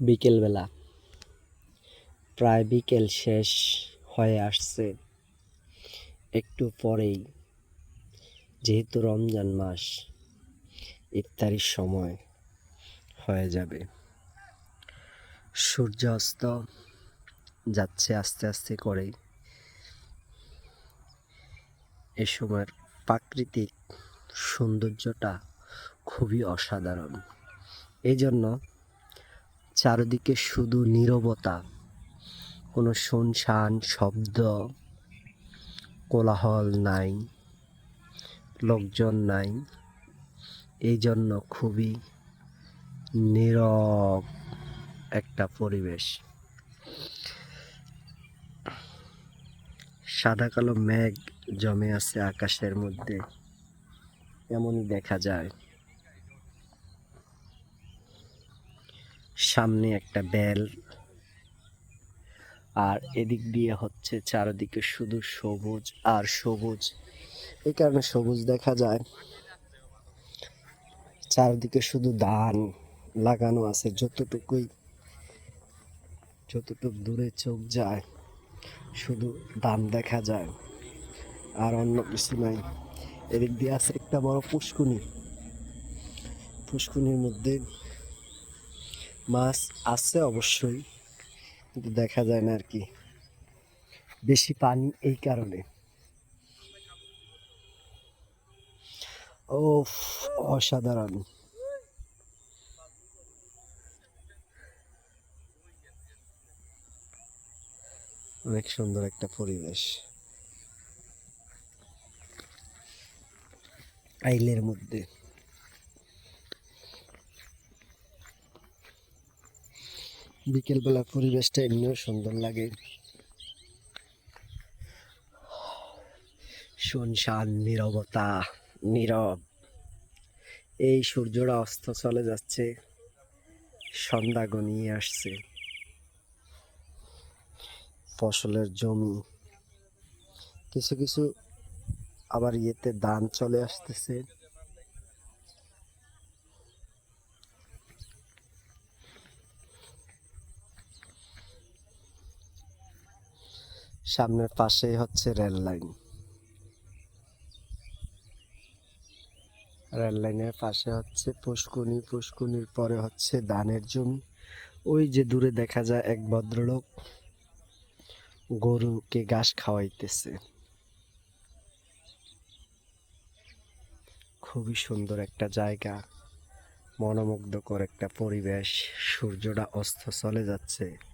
বিকেলবেলা। প্রায় বিকেল শেষ হয়ে আসছে। একটু পরেই, যেহেতু রমজান মাস, ইফতারির সময় হয়ে যাবে। সূর্যাস্ত যাচ্ছে আস্তে আস্তে করে এ সময়ের প্রাকৃতিক সৌন্দর্যটা খুবই অসাধারণ। এই জন্য চারিদিকে শুধু নীরবতা, কোনো শুনশান, শব্দ, কোলাহল নাই, লোকজন নাই। এই জন্য খুবই নীরব একটা পরিবেশ। সাদা কালো মেঘ জমে আছে আকাশের মধ্যে, এমনই দেখা যায়। সামনে একটা বেল আর এদিক দিয়ে হচ্ছে চারিদিকে শুধু সবুজ আর সবুজ। এই কারণে সবুজ দেখা যায়। চারিদিকে শুধু ধান লাগানো আছে, যতটুকুই, যতটুকু দূরে চোখ যায়, শুধু ধান দেখা যায়। আর অন্য কিছু নাই। এদিক দিয়ে আছে একটা বড় পুষ্কুনি। পুষ্কুনির মধ্যে মাছ আছে অবশ্যই, কিন্তু দেখা যায় না আর কি। বেশি পানি এই কারণে। ও অসাধারণ। অনেক সুন্দর একটা পরিবেশ। আইলের মধ্যে। বিকেলবেলা পরিবেশটা এমনিও সুন্দর লাগে। শুনশান, নীরবতা, নীরব। এই সূর্যটা অস্ত চলে যাচ্ছে। সন্ধ্যা গনিয়ে আসছে। ফসলের জমি। কিছু কিছু আবার ইয়েতে ধান চলে আসতেছে। সামনের পাশেই হচ্ছে রেল লাইন। রেল লাইনের পাশে হচ্ছে পুষ্কুনি, পুষ্কুনির পরে হচ্ছে ধানের জমি। ওই যে দূরে দেখা যায় এক ভদ্রলোক গরুকে ঘাস খাওয়াইতেছে। খুবই সুন্দর একটা জায়গা, মনোমুগ্ধকর একটা পরিবেশ, সূর্যটা অস্ত চলে যাচ্ছে।